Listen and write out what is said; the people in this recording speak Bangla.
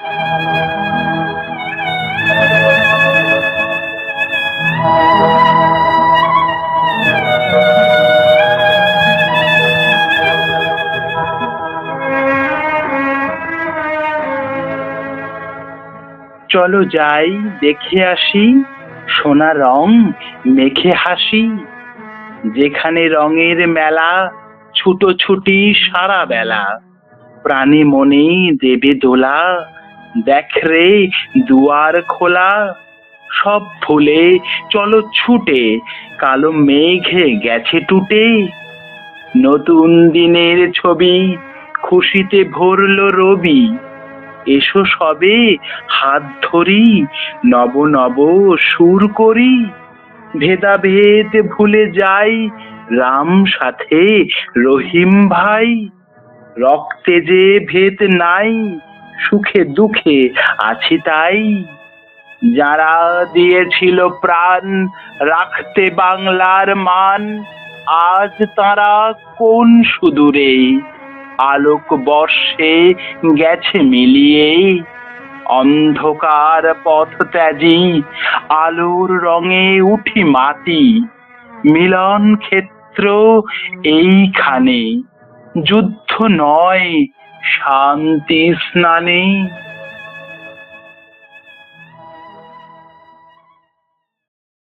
চলো যাই, দেখে আসি। সোনা রং, মেখে হাসি। যেখানে রঙের মেলা, ছুটোছুটি সারা বেলা প্রাণে মনে দেবে দোলা। দেখ রে দুয়ার খোলা, সব ভুলে চলো ছুটে, কালো মেঘে গেছে টুটে। নতুন দিনের ছবি, খুশিতে ভরলো রবি। এসো সবে হাত ধরি, নব নব সুর করি। ভেদাভেদ ভুলে যাই, রাম সাথে রহিম ভাই। রক্তে যে ভেদ নাই সুখে দুঃখে আছি তাই। যারা দিয়েছিল প্রাণ রাখতে বাংলার মান, আজ তারা কোন সুদূরে আলোক বর্ষে গেছে মিলিয়ে। অন্ধকার পথ ত্যাজি, আলোর রঙে উঠি মাটি। মিলন ক্ষেত্র এইখানে। যুদ্ধ নয় শান্তি স্নানে